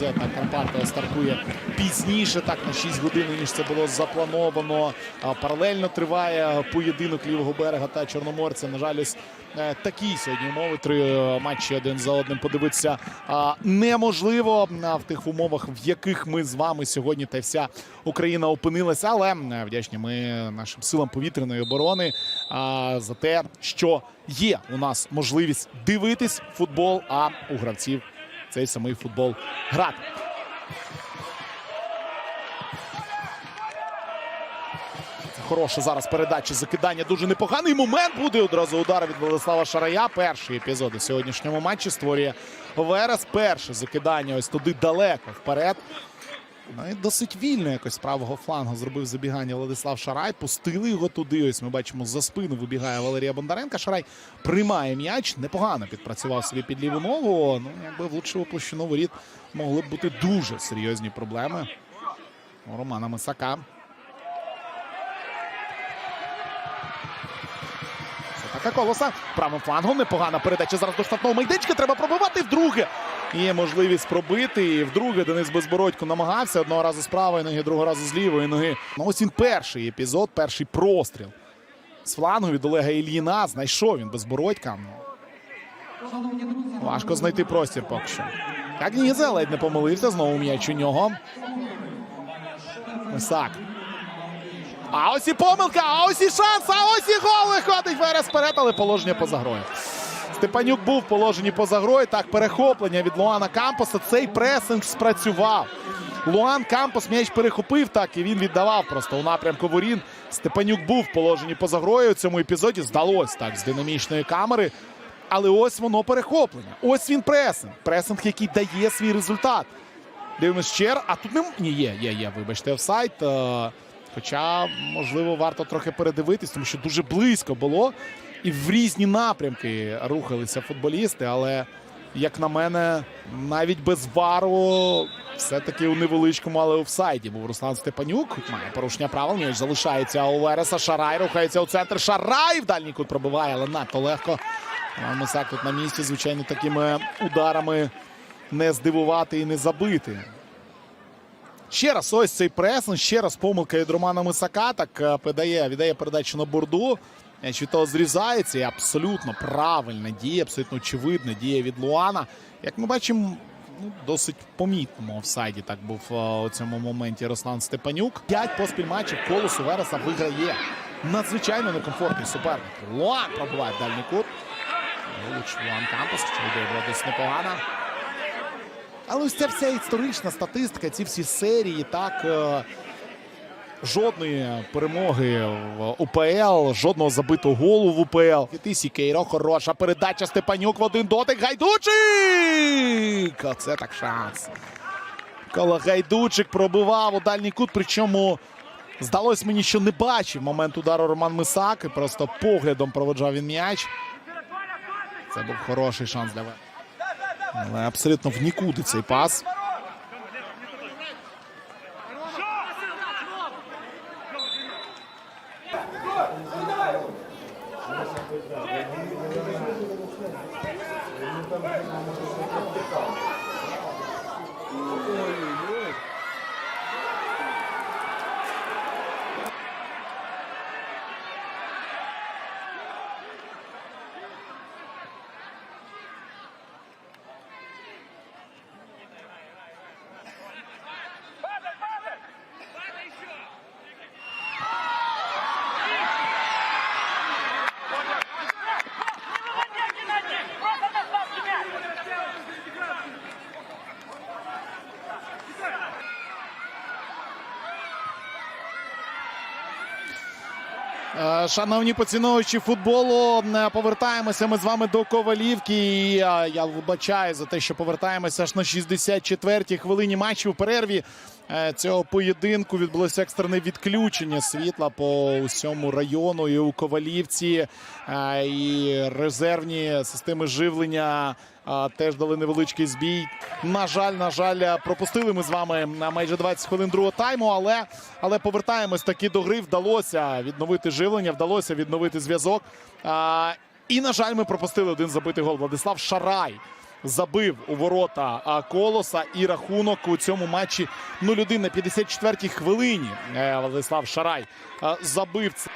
та Карпата стартує пізніше, так на 6 годин, ніж це було заплановано. Паралельно триває поєдинок лівого берега та Чорноморця. На жаль, ось е, такі сьогодні умови. Три е, матчі один за одним подивитися неможливо в тих умовах, в яких ми з вами сьогодні та вся Україна опинилася. Але вдячні ми нашим силам повітряної оборони за те, що є у нас можливість дивитись футбол, а у гравців цей самий футбол грати. Хороша зараз передача закидання. Дуже непоганий момент буде одразу удар від Владислава Шарая. Перший епізод у сьогоднішньому матчі створює Верес. Перше закидання ось туди далеко вперед. Ну і досить вільно якось з правого флангу зробив забігання Владислав Шарай. Пустили його туди. Ось ми бачимо за спину вибігає Валерія Бондаренка. Шарай приймає м'яч. Непогано підпрацював собі під ліву ногу. Ну, якби влучив площину воріт, могли б бути дуже серйозні проблеми у Романа Мисака. Така колоса. Правим флангом непогана передача зараз до штатного майданчика. Треба пробивати вдруге. Є можливість пробити. І вдруге Денис Безбородько намагався одного разу з правої ноги, другого разу з лівої ноги. Ну ось він перший епізод, перший простріл. З флангу від Олега Ільїна. Знайшов він Безбородька. Ну, Важко знайти простір поки що. Агніза ледь не помилився. Знову м'яч у нього. Мисак. А ось і помилка, а ось і шанс, а ось і гол виходить Верес вперед, але положення поза грою. Степанюк був в положенні поза грою. Так, перехоплення від Луана Кампоса. Цей пресинг спрацював. Луан Кампос м'яч перехопив так, і він віддавав просто у напрямку ворін. Степанюк був в положенні поза грою. У цьому епізоді здалось так з динамічної камери. Але ось воно перехоплення. Ось він пресинг. Пресинг, який дає свій результат. Дивимось раз. А тут не ні, є, є, є. Вибачте, офсайд. Е, Хоча, можливо, варто трохи передивитись, тому що дуже близько було. І в різні напрямки рухалися футболісти. Але, як на мене, навіть без вару, все-таки у невеличкому, але офсайді був Руслан Степанюк. Має порушення правил. М'яч залишається у Вереса. Шарай рухається у центр. Шарай в дальній кут пробиває, але надто легко. Мисак тут на місці, звичайно, такими ударами не здивувати і не забити. Ще раз ось цей пресинг, ще раз помилка від Романа Мисака. Так е, подає, віддає передачу на борду. М'яч від того зрізається. І абсолютно правильна дія, абсолютно очевидна дія від Луана. Як ми бачимо, ну, досить помітному офсайді так був е, у цьому моменті Руслан Степанюк. П'ять поспіль матчів колосу Вереса виграє. Надзвичайно некомфортний суперник. Луан пробиває в дальній кут. Луч Луан Кампус, що була досить непогана. Але ось ця вся історична статистика, ці всі серії, так. Жодної перемоги в УПЛ, жодного забитого голу в УПЛ. І Сікейро, хороша передача Степанюк в один дотик. Гайдучик! Оце так шанс. Коли Гайдучик пробивав у дальній кут, причому здалось мені, що не бачив момент удару Роман Мисак. І просто поглядом проводжав він м'яч. Це був хороший шанс для. Але абсолютно в нікуди цей пас. Просто доставьте мяч! Е, Шановні поціновувачі футболу, е, повертаємося ми з вами до Ковалівки. І е, я вибачаю за те, що повертаємося аж на 64-й хвилині матчу у перерві е, цього поєдинку відбулося екстрене відключення світла по усьому району і у Ковалівці. Е, І резервні системи живлення е, теж дали невеличкий збій. На жаль, на жаль, пропустили ми з вами майже 20 хвилин другого тайму, але, але повертаємось таки до гри. Вдалося відновити живлення, вдалося відновити зв'язок. І, на жаль, ми пропустили один забитий гол. Владислав Шарай забив у ворота Колоса і рахунок у цьому матчі 0-1 на 54-й хвилині. Е, Владислав Шарай забив це.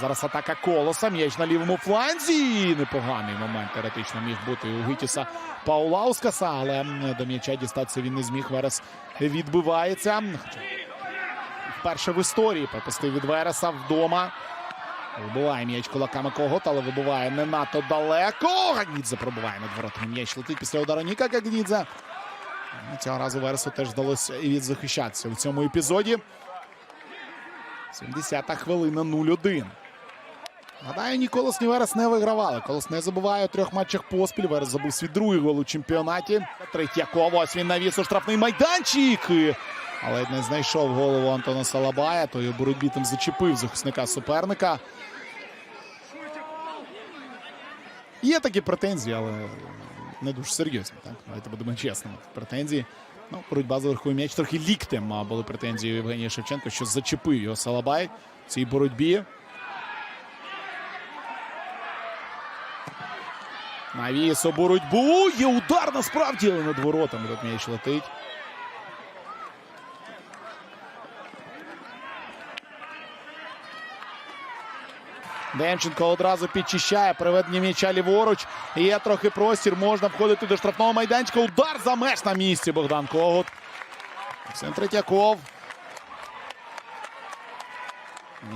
Зараз атака колоса. М'яч на лівому фланзі. Непоганий момент теоретично міг бути у Гітіса Паулаускаса, але до м'яча дістатися він не зміг. Верес відбивається. Вперше в історії пропустив від Вереса вдома. Вибиває м'яч кулаками Когот, але вибиває не надто далеко. Гагнідзе пробиває над воротами. М'яч летить після удару Ніка Гагнідзе. Ну, Цього разу Вересу теж вдалося і відзахищатися у цьому епізоді. 70-та хвилина 0-1. Гадаю, ні Колос, ні Верес не вигравали. Колос не забуває у трьох матчах поспіль. Верес забув свій другий гол у чемпіонаті. Третьяков, ось він навіс у штрафний майданчик. Але не знайшов голову Антона Салабая. Той у боротьбі там зачепив захисника суперника. Є такі претензії, але не дуже серйозні. Так? Давайте будемо чесними. Претензії. Ну, боротьба за верховий м'яч трохи ліктем були претензії Євгенія Шевченко, що зачепив його Салабай в цій боротьбі. Навіс боротьбу. Є удар насправді, але над воротами тут м'яч летить. Демченко одразу підчищає приведення м'яча ліворуч. Є трохи простір. Можна входити до штрафного майданчика. Удар за меж на місці. Богдан Когут. Максим Третьяков.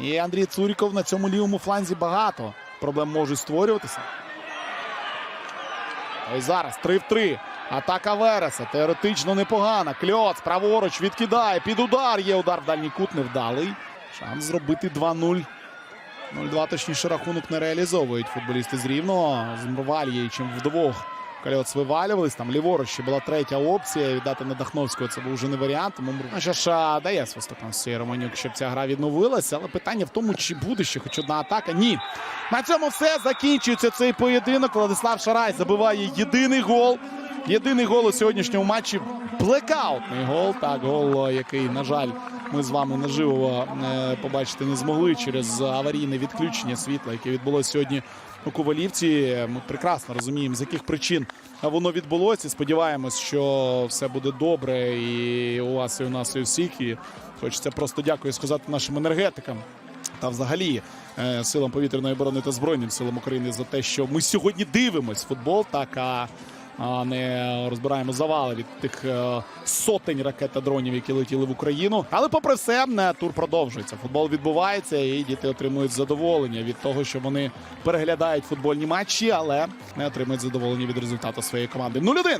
І Андрій Цуріков на цьому лівому фланзі багато. Проблем можуть створюватися. Ось зараз 3 в 3. Атака Вереса. Теоретично непогана. Кльоц праворуч відкидає. Під удар. Є удар в дальній кут невдалий. Шанс зробити 2-0. 0-2, точніше, рахунок не реалізовують футболісти з Рівного. З Валією, чим вдвох Кальоц вивалювались. Там ліворуч ще була третя опція. Віддати на Дахновського це був вже не варіант. Тому ж дає свисток цієї Романюк, щоб ця гра відновилася. Але питання в тому, чи буде ще хоч одна атака. Ні. На цьому все закінчується цей поєдинок. Владислав Шарай забиває єдиний гол. Єдиний гол у сьогоднішньому матчі. Блекаутний гол. Так, гол, який, на жаль, ми з вами наживо е, побачити не змогли через аварійне відключення світла, яке відбулося сьогодні у Ковалівці. Ми прекрасно розуміємо, з яких причин воно відбулося. Сподіваємось, що все буде добре і у вас, і у нас, і у всіх. І хочеться просто дякую сказати нашим енергетикам та взагалі е, силам повітряної оборони та збройним силам України за те, що ми сьогодні дивимось футбол, так а, а не розбираємо завали від тих е, сотень ракет та дронів, які летіли в Україну. Але попри все, е, тур продовжується. Футбол відбувається, і діти отримують задоволення від того, що вони переглядають футбольні матчі, але не отримують задоволення від результату своєї команди. 0-1